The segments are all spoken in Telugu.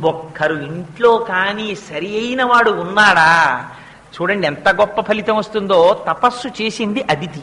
ఒక్కరు ఇంట్లో కానీ సరి అయిన వాడు ఉన్నాడా? చూడండి ఎంత గొప్ప ఫలితం వస్తుందో. తపస్సు చేసింది అదితి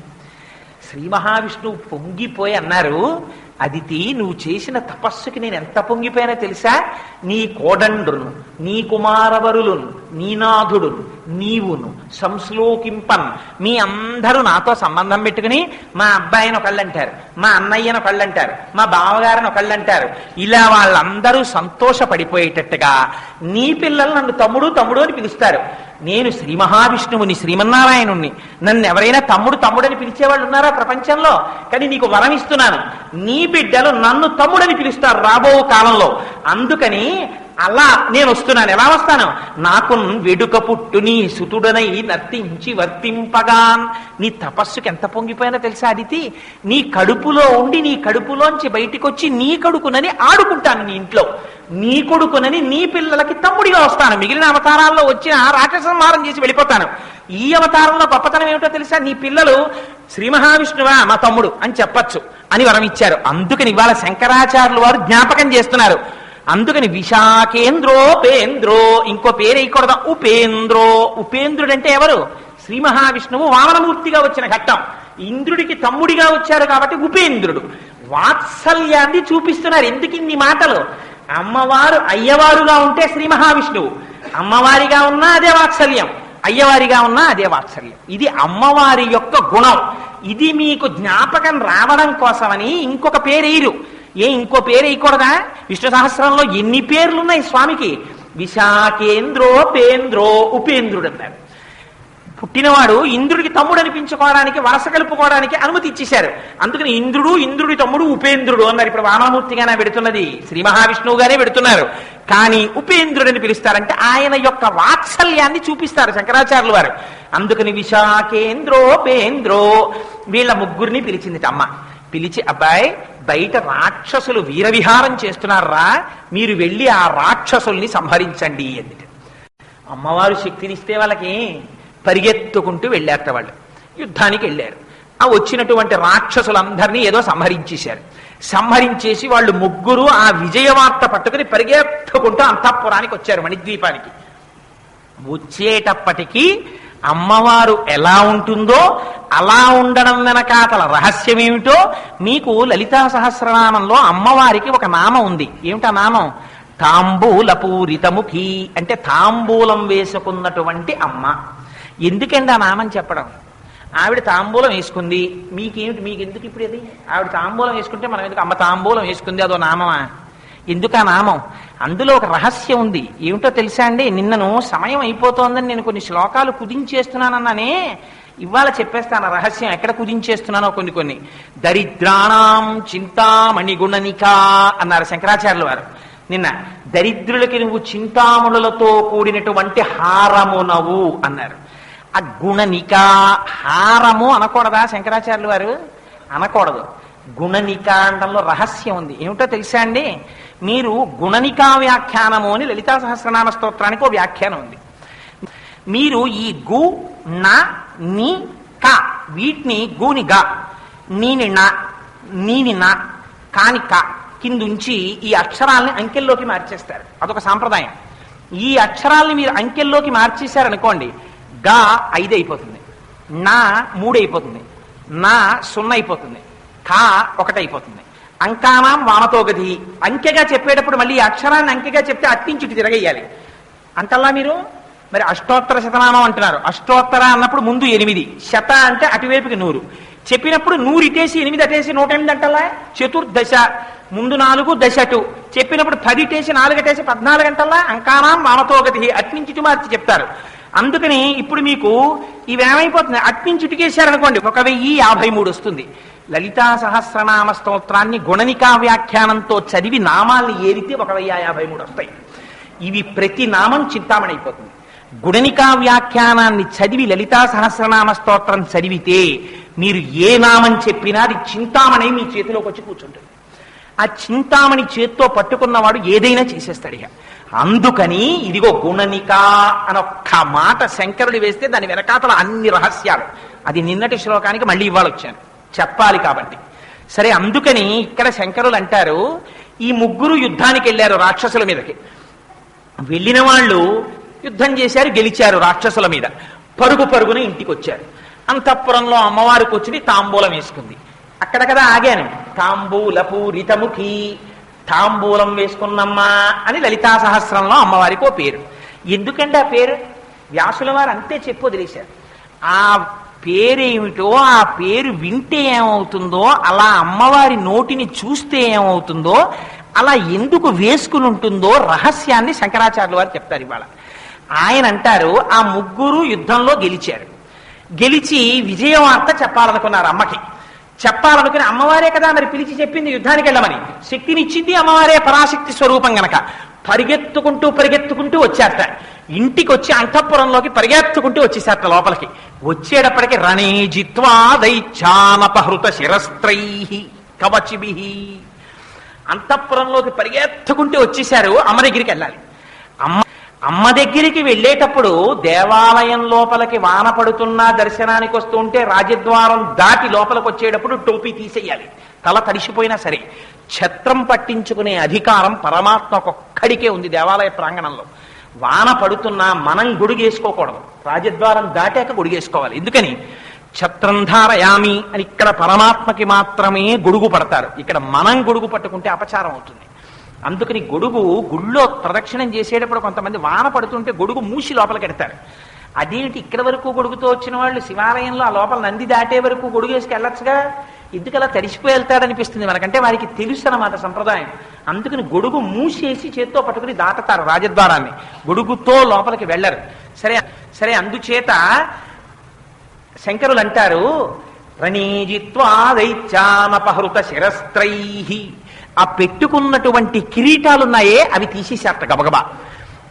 శ్రీ మహావిష్ణువు పొంగిపోయి అన్నారు అదితి నువ్వు చేసిన తపస్సుకి నేను ఎంత పొంగిపోయానో తెలుసా? నీ కోదండ్రును నీ కుమారవరులును నీ నాథుడును నీవును సంశ్లోకింపన్. మీ అందరూ నాతో సంబంధం పెట్టుకుని మా అబ్బాయిని ఒకళ్ళంటారు మా అన్నయ్యను ఒకళ్ళంటారు మా బావగారిని ఒకళ్ళంటారు. ఇలా వాళ్ళందరూ సంతోషపడిపోయేటట్టుగా నీ పిల్లలు నన్ను తమ్ముడు తమ్ముడు అని పిలుస్తారు. నేను శ్రీ మహావిష్ణువుని శ్రీమన్నారాయణుణ్ణి. నన్ను ఎవరైనా తమ్ముడు తమ్ముడని పిలిచేవాళ్ళు ఉన్నారా ప్రపంచంలో? కానీ నీకు వరం ఇస్తున్నాను. నీ బిడ్డలు నన్ను తమ్ముడని పిలుస్తారు రాబో కాలంలో. అందుకని అలా నేను వస్తున్నాను. ఎలా వస్తాను? నాకు వెడుక పుట్టుని సుతుడనై నర్తించి వర్తింపగాన్. నీ తపస్సుకి ఎంత పొంగిపోయినా తెలుసా అదితి? నీ కడుపులో ఉండి నీ కడుపులోంచి బయటికి వచ్చి నీ కడుకునని ఆడుకుంటాను నీ ఇంట్లో. నీ కొడుకునని నీ పిల్లలకి తమ్ముడిగా వస్తాను. మిగిలిన అవతారాల్లో వచ్చిన రాక్షసంహారం చేసి వెళ్ళిపోతాను. ఈ అవతారంలో గొప్పతనం ఏమిటో తెలుసా? నీ పిల్లలు శ్రీ మహావిష్ణువా మా తమ్ముడు అని చెప్పచ్చు అని వరం ఇచ్చారు. అందుకని ఇవాళ శంకరాచార్యులు వారు జ్ఞాపకం చేస్తున్నారు. అందుకని విశాఖేంద్రోపేంద్రో ఇంకో పేరేయకూడదా ఉపేంద్రో. ఉపేంద్రుడంటే ఎవరు? శ్రీ మహావిష్ణువు వామనమూర్తిగా వచ్చిన ఘట్టం. ఇంద్రుడికి తమ్ముడిగా వచ్చారు కాబట్టి ఉపేంద్రుడు. వాత్సల్యాన్ని చూపిస్తున్నారు ఎందుకు ఇన్ని మాటలు? అమ్మవారు అయ్యవారుగా ఉంటే శ్రీ మహావిష్ణువు. అమ్మవారిగా ఉన్నా అదే వాత్సల్యం. అయ్యవారిగా ఉన్నా అదే వాత్సల్యం. ఇది అమ్మవారి యొక్క గుణం. ఇది మీకు జ్ఞాపకం రావడం కోసమని ఇంకొక పేరేరు ఏ ఇంకో పేరు వేయకూడదా విష్ణు సహస్రంలో ఎన్ని పేర్లున్నాయి స్వామికి? విశాఖేంద్రో పేంద్రో ఉపేంద్రుడు అన్నారు పుట్టినవాడు ఇంద్రుడికి తమ్ముడు అనిపించుకోవడానికి వరస కలుపుకోవడానికి అనుమతి ఇచ్చేశారు. అందుకని ఇంద్రుడు ఇంద్రుడి తమ్ముడు ఉపేంద్రుడు అన్నారు. ఇప్పుడు వామనమూర్తిగానే పెడుతున్నది శ్రీ మహావిష్ణువుగానే పెడుతున్నారు. కానీ ఉపేంద్రుడని పిలుస్తారంటే ఆయన యొక్క వాత్సల్యాన్ని చూపిస్తారు శంకరాచార్యులు వారు. అందుకని విశాఖేంద్రో పేంద్రో వీళ్ళ ముగ్గురిని పిలిచింది అమ్మ. పిలిచి అబ్బాయి బయట రాక్షసులు వీరవిహారం చేస్తున్నారా? మీరు వెళ్ళి ఆ రాక్షసుల్ని సంహరించండి అని అమ్మవారు శక్తినిస్తే వాళ్ళకి పరిగెత్తుకుంటూ వెళ్ళారట వాళ్ళు. యుద్ధానికి వెళ్ళారు. ఆ వచ్చినటువంటి రాక్షసులందరినీ ఏదో సంహరించేశారు. సంహరించేసి వాళ్ళు ముగ్గురు ఆ విజయవార్త పట్టుకుని పరిగెత్తుకుంటూ అంతఃపురానికి వచ్చారు మణిద్వీపానికి. వచ్చేటప్పటికీ అమ్మవారు ఎలా ఉంటుందో అలా ఉండడం వెనకాతల రహస్యం ఏమిటో మీకు లలితా సహస్రనామంలో అమ్మవారికి ఒక నామం ఉంది. ఏమిటా నామం? తాంబూలపూరితముఖి అంటే తాంబూలం వేసుకున్నటువంటి అమ్మ. ఎందుకండి ఆ నామం చెప్పడం? ఆవిడ తాంబూలం వేసుకుంది. మీకేమిటి? మీకు ఎందుకు ఇప్పుడు ఇది ఆవిడ తాంబూలం వేసుకుంటే మనం ఎందుకు అమ్మ తాంబూలం వేసుకుంది? అదో నామమా? ఎందుకు ఆ నామం? అందులో ఒక రహస్యం ఉంది. ఏమిటో తెలుసా అండి? నిన్నను సమయం అయిపోతోందని నేను కొన్ని శ్లోకాలు కుదించేస్తున్నానన్నానే ఇవాళ చెప్పేస్తాను. రహస్యం ఎక్కడ కుదించేస్తున్నానో కొన్ని కొన్ని. దరిద్రాణం చింతామణిగుణనికా అన్నారు శంకరాచార్యుల వారు. నిన్న దరిద్రులకి నువ్వు చింతామణులతో కూడినటువంటి హారమునవు అన్నారు. ఆ గుణనిక హారము అనకూడదా శంకరాచార్యులు వారు? అనకూడదు. గుణనికాండంలో రహస్యం ఉంది. ఏమిటో తెలుసా అండి? మీరు గుణనికా వ్యాఖ్యానము అని లలితా సహస్రనామ స్తోత్రానికి ఒక వ్యాఖ్యానం ఉంది. మీరు ఈ గు నా నీ క వీటిని గూని గా నీని నా నీని నా కాని క కిందుంచి ఈ అక్షరాల్ని అంకెల్లోకి మార్చేస్తారు. అదొక సాంప్రదాయం. ఈ అక్షరాల్ని మీరు అంకెల్లోకి మార్చేశారనుకోండి గా ఐదు అయిపోతుంది నా మూడు అయిపోతుంది నా సున్నా అయిపోతుంది కా ఒకటైపోతుంది. అంకానాం వామతోగతి అంకెగా చెప్పేటప్పుడు మళ్ళీ అక్షరాన్ని అంకెగా చెప్తే అట్టించుటి తిరగేయాలి. అంటల్లా మీరు? మరి అష్టోత్తర శతనామం అంటున్నారు. అష్టోత్తర అన్నప్పుడు ముందు ఎనిమిది. శత అంటే అటువైపుకి నూరు. చెప్పినప్పుడు నూరు ఇటేసి ఎనిమిది అటేసి నూట ఎనిమిది అంటల్లా? చతుర్దశ. ముందు నాలుగు దశ అటు చెప్పినప్పుడు పది ఇటేసి నాలుగు టేసి పద్నాలుగు అంటల్లా? అంకానాం వామతోగతి అట్నుంచి మార్చి చెప్తారు. అందుకని ఇప్పుడు మీకు ఇవేమైపోతుంది అట్నుంచి ఇటుకేశారనుకోండి ఒక వెయ్యి యాభై మూడు వస్తుంది. లలితా సహస్రనామ స్తోత్రాన్ని గుణనికా వ్యాఖ్యానంతో చదివి నామాల్ని ఏరితే ఒక వెయ్యి యాభై మూడు వస్తాయి. ఇవి ప్రతి నామం చింతామణి అయిపోతుంది గుణనికా వ్యాఖ్యానాన్ని చదివి లలితా సహస్రనామ స్తోత్రం చదివితే మీరు ఏ నామం చెప్పినా అది చింతామణి మీ చేతిలోకి వచ్చి కూర్చుంటుంది. ఆ చింతామణి చేత్తో పట్టుకున్నవాడు ఏదైనా చేసేస్తాడు ఇక. అందుకని ఇదిగో గుణనిక అనొక్క మాట శంకరుడు వేస్తే దాని వెనకాతల అన్ని రహస్యాలు. అది నిన్నటి శ్లోకానికి మళ్ళీ ఇవ్వాలొచ్చాను. వచ్చాను చెప్పాలి కాబట్టి. సరే అందుకని ఇక్కడ శంకరులు అంటారు ఈ ముగ్గురు యుద్ధానికి వెళ్ళారు రాక్షసుల మీదకి. వెళ్ళిన వాళ్ళు యుద్ధం చేశారు గెలిచారు రాక్షసుల మీద. పరుగు పరుగున ఇంటికి వచ్చారు అంతఃపురంలో అమ్మవారికి వచ్చింది తాంబూలం వేసుకుంది. అక్కడ కదా ఆగాను. తాంబూల పూరితముఖి తాంబూలం వేసుకున్నమ్మా అని లలితా సహస్రంలో అమ్మవారికి ఓ పేరు. ఎందుకంటే ఆ పేరు? వ్యాసుల వారు అంతే చెప్పు వదిలేశారు. ఆ పేరేమిటో ఆ పేరు వింటే ఏమవుతుందో అలా అమ్మవారి నోటిని చూస్తే ఏమవుతుందో అలా ఎందుకు వేసుకుని ఉంటుందో రహస్యాన్ని శంకరాచార్యుల వారు చెప్తారు ఇవాళ. ఆయన అంటారు ఆ ముగ్గురు యుద్ధంలో గెలిచారు. గెలిచి విజయవార్త చెప్పాలనుకున్నారు అమ్మకి. చెప్పాలనుకుని అమ్మవారే కదా మరి పిలిచి చెప్పింది యుద్ధానికి వెళ్ళమని. శక్తినిచ్చింది అమ్మవారే పరాశక్తి స్వరూపం గనక. పరిగెత్తుకుంటూ పరిగెత్తుకుంటూ వచ్చారట. ఇంటికి వచ్చి అంతఃపురంలోకి పరిగెత్తుకుంటూ వచ్చేసారట లోపలికి. వచ్చేటప్పటికి రణేజిత్వా జిత్వా శిరస్త్రై కవచిభి. అంతఃపురంలోకి పరిగెత్తుకుంటూ వచ్చేసారు అమ్మ దగ్గరికి వెళ్ళాలి. అమ్మ అమ్మ దగ్గరికి వెళ్ళేటప్పుడు దేవాలయం లోపలికి వాన పడుతున్నా దర్శనానికి వస్తూ ఉంటే రాజద్వారం దాటి లోపలికి వచ్చేటప్పుడు టోపీ తీసేయాలి. తల తడిసిపోయినా సరే. ఛత్రం పట్టించుకునే అధికారం పరమాత్మకొక్కడికే ఉంది దేవాలయ ప్రాంగణంలో. వాన పడుతున్నా మనం గుడిగేసుకోకూడదు. రాజద్వారం దాటాక గుడిగేసుకోవాలి. ఎందుకని? ఛత్రంధారయామి అని ఇక్కడ పరమాత్మకి మాత్రమే గొడుగు పడతారు. ఇక్కడ మనం గొడుగు పట్టుకుంటే అపచారం అవుతుంది. అందుకని గొడుగు గుళ్ళో ప్రదక్షిణం చేసేటప్పుడు కొంతమంది వాన పడుతుంటే గొడుగు మూసి లోపలికి ఎడతారు అదేంటి ఇక్కడ వరకు గొడుగుతో వచ్చిన వాళ్ళు? శివాలయంలో ఆ లోపల నంది దాటే వరకు గొడుగు వేసుకు వెళ్ళొచ్చుగా ఎందుకు అలా తడిసిపోయి వెళ్తాడనిపిస్తుంది మనకంటే వారికి తెలుసు అన్నమాట సంప్రదాయం. అందుకని గొడుగు మూసేసి చేత్తో పట్టుకుని దాటతారు రాజద్వారాన్ని. గొడుగుతో లోపలికి వెళ్ళరు. సరే సరే అందుచేత శంకరులు అంటారు రణీజిత్వాదైత్యామపహృత శిరస్త్రై ఆ పెట్టుకున్నటువంటి కిరీటాలున్నాయే అవి తీసేశారట గబగబా.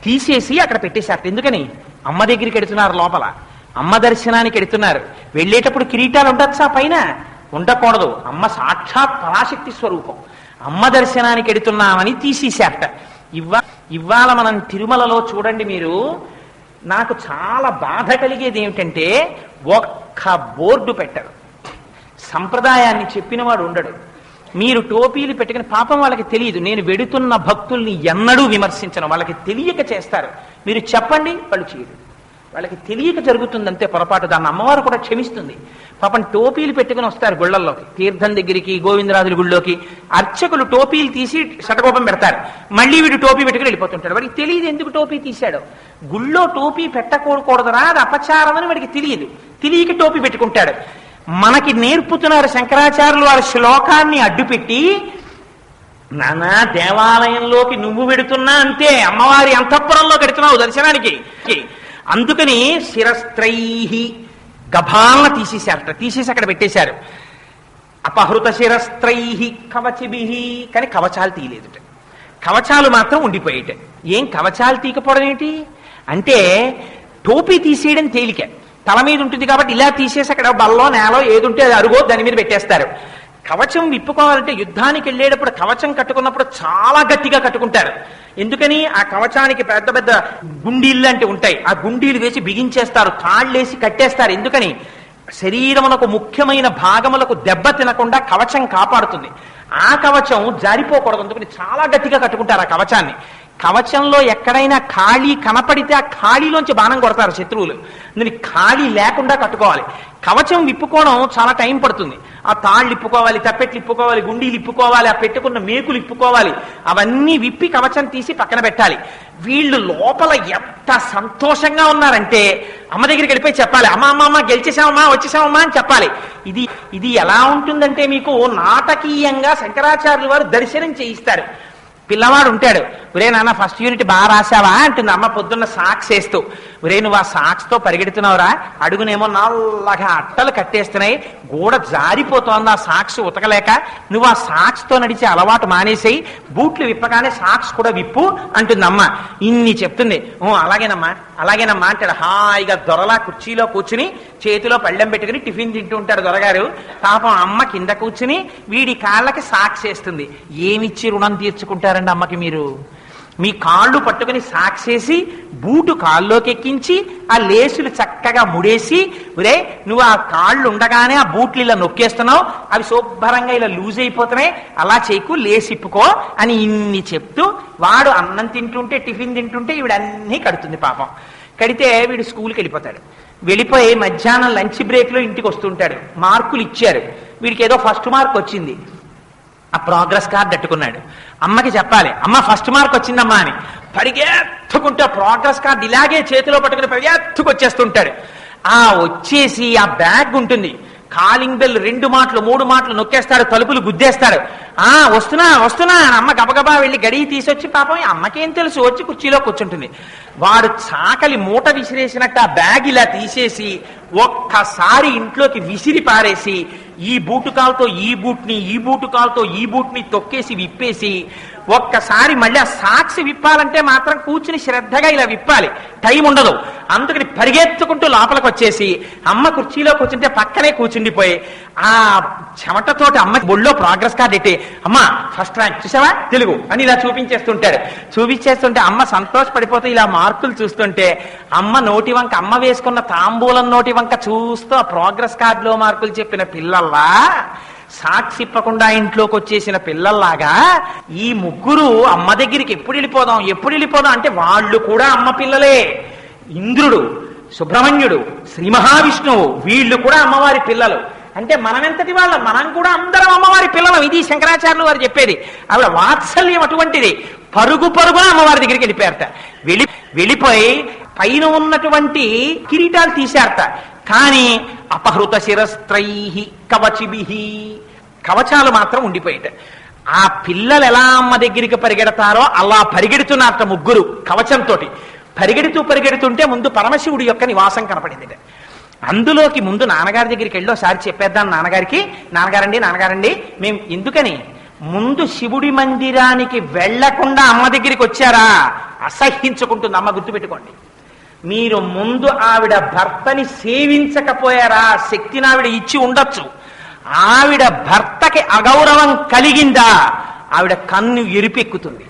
తీసేసి అక్కడ పెట్టేశారట. ఎందుకని? అమ్మ దగ్గరికి ఎడుతున్నారు లోపల. అమ్మ దర్శనానికి ఎడుతున్నారు. వెళ్ళేటప్పుడు కిరీటాలు ఉండొచ్చా పైన? ఉండకూడదు. అమ్మ సాక్షాత్ పరాశక్తి స్వరూపం. అమ్మ దర్శనానికి ఎడుతున్నామని తీసేశారట. ఇవ్వ ఇవాళ మనం తిరుమలలో చూడండి మీరు. నాకు చాలా బాధ కలిగేది ఏమిటంటే ఒక్క బోర్డు పెట్టరు సంప్రదాయాన్ని చెప్పినవాడు ఉండడు. మీరు టోపీలు పెట్టుకుని పాపం వాళ్ళకి తెలియదు. నేను వెడుతున్న భక్తుల్ని ఎన్నడూ విమర్శించను. వాళ్ళకి తెలియక చేస్తారు. మీరు చెప్పండి వాళ్ళు చేయరు. వాళ్ళకి తెలియక జరుగుతుందంతే పొరపాటు. దాన్ని అమ్మవారు కూడా క్షమిస్తుంది. పాపం టోపీలు పెట్టుకుని వస్తారు గుళ్ళల్లోకి. తీర్థం దగ్గరికి గోవిందరాజుల గుళ్ళోకి. అర్చకులు టోపీలు తీసి శటకోపం పెడతారు. మళ్ళీ వీడు టోపీ పెట్టుకుని వెళ్ళిపోతుంటాడు. వాడికి తెలియదు ఎందుకు టోపీ తీశాడు. గుళ్ళో టోపీ పెట్టకూడకూడదురా అది అపచారం అని వాడికి తెలియదు. తెలియక టోపీ పెట్టుకుంటాడు. మనకి నేర్పుతున్నారు శంకరాచార్యులు వారి శ్లోకాన్ని అడ్డుపెట్టి నానా దేవాలయంలోకి నువ్వు పెడుతున్నా అంతే. అమ్మవారి అంతఃపురంలో పెడుతున్నావు దర్శనానికి. అందుకని శిరస్త్రై గభాలను తీసేశారట. తీసేసి అక్కడ పెట్టేశారు. అపహృత శిరస్త్రై కవచిభి కానీ కవచాలు తీయలేదుట. కవచాలు మాత్రం ఉండిపోయేట. ఏం కవచాలు తీయకపోవడం ఏంటి? అంటే టోపీ తీసేయడం తేలిక. తల మీద ఉంటుంది కాబట్టి ఇలా తీసేసి అక్కడ బల్లో నేలో ఏది ఉంటే అది అరుగో దాని మీద పెట్టేస్తారు. కవచం విప్పుకోవాలంటే యుద్ధానికి వెళ్ళేటప్పుడు కవచం కట్టుకున్నప్పుడు చాలా గట్టిగా కట్టుకుంటారు. ఎందుకని? ఆ కవచానికి పెద్ద పెద్ద గుండీలు లాంటివి ఉంటాయి. ఆ గుండీలు వేసి బిగించేస్తారు తాళ్ళేసి కట్టేస్తారు. ఎందుకని? శరీరమునకు ముఖ్యమైన భాగములకు దెబ్బ తినకుండా కవచం కాపాడుతుంది. ఆ కవచం జారిపోకూడదు. అందుకని చాలా గట్టిగా కట్టుకుంటారు ఆ కవచాన్ని. కవచంలో ఎక్కడైనా ఖాళీ కనపడితే ఆ ఖాళీలోంచి బాణం కొడతారు శత్రువులు. దీన్ని ఖాళీ లేకుండా కట్టుకోవాలి. కవచం విప్పుకోవడం చాలా టైం పడుతుంది. ఆ తాళ్ళు ఇప్పుకోవాలి తప్పెట్లు ఇప్పుకోవాలి గుండీలు ఇప్పుకోవాలి ఆ పెట్టుకున్న మేకులు ఇప్పుకోవాలి. అవన్నీ విప్పి కవచం తీసి పక్కన పెట్టాలి. వీళ్ళు లోపల ఎంత సంతోషంగా ఉన్నారంటే అమ్మ దగ్గరికి వెళ్ళిపోయి చెప్పాలి. అమ్మ అమ్మ అమ్మ గెలిచేసామమ్మా వచ్చేసామమ్మా అని చెప్పాలి. ఇది ఇది ఎలా ఉంటుందంటే మీకు నాటకీయంగా శంకరాచార్యులు వారు దర్శనం చేయిస్తారు. పిల్లవాడు ఉంటాడు. ఒరే నాన్న ఫస్ట్ యూనిట్ బాగా రాసావా? అంటుంది. అమ్మ పొద్దున్న సాక్స్ వేస్తూ. ఒరే నువ్వు ఆ సాక్స్తో పరిగెడుతున్నావురా? అడుగునేమో నల్లగా అట్టలు కట్టేస్తున్నాయి. గోడ జారిపోతోంది. ఆ సాక్స్ ఉతకలేక నువ్వు ఆ సాక్స్తో నడిచే అలవాటు మానేసేయి. బూట్లు విప్పగానే సాక్స్ కూడా విప్పు అంటుంది అమ్మ. ఇన్ని చెప్తుంది. ఓ అలాగేనమ్మా అలాగేనమ్మా అంటాడు. హాయిగా దొరలా కుర్చీలో కూర్చుని చేతిలో పళ్ళెం పెట్టుకుని టిఫిన్ తింటూ ఉంటాడు దొరగారు. పాపం అమ్మ కింద కూర్చుని వీడి కాళ్ళకి సాక్షి వేస్తుంది. ఏమిచ్చి రుణం తీర్చుకుంటారండి అమ్మకి మీరు? మీ కాళ్ళు పట్టుకుని సాక్షేసి బూటు కాళ్ళలోకి ఎక్కించి ఆ లేసులు చక్కగా ముడేసి ఒరే నువ్వు ఆ కాళ్ళు ఉండగానే ఆ బూట్లు ఇలా నొక్కేస్తున్నావు. అవి శుభ్రంగా ఇలా లూజ్ అయిపోతున్నాయి. అలా చేయకు లేసిప్పుకో అని ఇన్ని చెప్తూ వాడు అన్నం తింటుంటే టిఫిన్ తింటుంటే ఈవిడన్నీ కడుతుంది పాపం. కడితే వీడు స్కూల్కి వెళ్ళిపోతాడు. వెళ్ళిపోయి మధ్యాహ్నం లంచ్ బ్రేక్లో ఇంటికి వస్తుంటాడు. మార్కులు ఇచ్చారు. వీడికి ఏదో ఫస్ట్ మార్క్ వచ్చింది. ఆ ప్రోగ్రెస్ కార్డ్ అట్టుకున్నాడు అమ్మకి చెప్పాలి అమ్మ ఫస్ట్ మార్క్ వచ్చిందమ్మా అని. పరిగెత్తుకుంటే ప్రోగ్రెస్ కార్డ్ ఇలాగే చేతిలో పట్టుకుని పరిగెత్తుకు వచ్చేస్తుంటాడు ఆ వచ్చేసి ఆ బ్యాగ్ ఉంటుంది. కాలింగ్ బెల్ రెండు మాటలు మూడు మాటలు నొక్కేస్తాడు తలుపులు గుద్దేస్తాడు ఆ వస్తున్నా వస్తున్నా అమ్మ గబగబా వెళ్ళి గడియ తీసొచ్చి పాపం అమ్మకేం తెలుసు? వచ్చి కుర్చీలో కూర్చుంటుంది. వాడు చాకలి మూట విసిరేసినట్టు ఆ బ్యాగ్ ఇలా తీసేసి ఒక్కసారి ఇంట్లోకి విసిరి పారేసి ఈ బూటుకాలతో ఈ బూట్ని ఈ బూటుకాలతో ఈ బూట్ని తొక్కేసి విప్పేసి ఒక్కసారి మళ్ళీ ఆ సాక్షి విప్పాలంటే మాత్రం కూర్చుని శ్రద్ధగా ఇలా విప్పాలి. టైం ఉండదు. అందుకని పరిగెత్తుకుంటూ లోపలికి వచ్చేసి అమ్మ కుర్చీలో కూర్చుంటే పక్కనే కూర్చుండిపోయి ఆ చెమటతోటి అమ్మ బొళ్ళో ప్రోగ్రెస్ కార్డు ఎట్టి అమ్మ ఫస్ట్ ర్యాంక్ చూసావా? తెలుగు. అని ఇలా చూపించేస్తుంటాడు చూపించేస్తుంటే అమ్మ సంతోషపడిపోతే ఇలా మార్కులు చూస్తుంటే అమ్మ నోటి వంక అమ్మ వేసుకున్న తాంబూలం నోటి వంక చూస్తూ ఆ ప్రోగ్రెస్ కార్డులో మార్కులు చెప్పిన పిల్లల్లా సాక్షిప్పకుండా ఇంట్లోకి వచ్చేసిన పిల్లల్లాగా ఈ ముగ్గురు అమ్మ దగ్గరికి ఎప్పుడు వెళ్ళిపోదాం ఎప్పుడు వెళ్ళిపోదాం అంటే వాళ్ళు కూడా అమ్మ పిల్లలే. ఇంద్రుడు సుబ్రహ్మణ్యుడు శ్రీ మహావిష్ణువు వీళ్ళు కూడా అమ్మవారి పిల్లలు. అంటే మనమెంతటి వాళ్ళ మనం కూడా అందరం అమ్మవారి పిల్లలం. ఇది శంకరాచార్యులు వారు చెప్పేది. ఆవిడ వాత్సల్యం అటువంటిది. పరుగు పరుగున అమ్మవారి దగ్గరికి వెళ్ళిపోయారట. వెళ్ళి వెళ్ళిపోయి పైన ఉన్నటువంటి కిరీటాలు తీశారట. కానీ అపహృత శిరస్త్రై కవచిబిహి కవచాలు మాత్రం ఉండిపోయిట ఆ పిల్లలు ఎలా అమ్మ దగ్గరికి పరిగెడతారో అలా పరిగెడుతున్నారట ముగ్గురు కవచంతో పరిగెడుతూ పరిగెడుతుంటే ముందు పరమశివుడి యొక్క నివాసం కనపడింది. అందులోకి ముందు నాన్నగారి దగ్గరికి వెళ్ళి ఒకసారి చెప్పేద్దాం నాన్నగారికి నాన్నగారండి నాన్నగారండి మేము ఎందుకని? ముందు శివుడి మందిరానికి వెళ్ళకుండా అమ్మ దగ్గరికి వచ్చారా? అసహ్యించుకుంటుంది అమ్మ గుర్తుపెట్టుకోండి. మీరు ముందు ఆవిడ భర్తని సేవించకపోయారా? శక్తిని ఆవిడ ఇచ్చి ఉండొచ్చు. ఆవిడ భర్తకి అగౌరవం కలిగిందా? ఆవిడ కన్ను ఎరిపెక్కుతుంది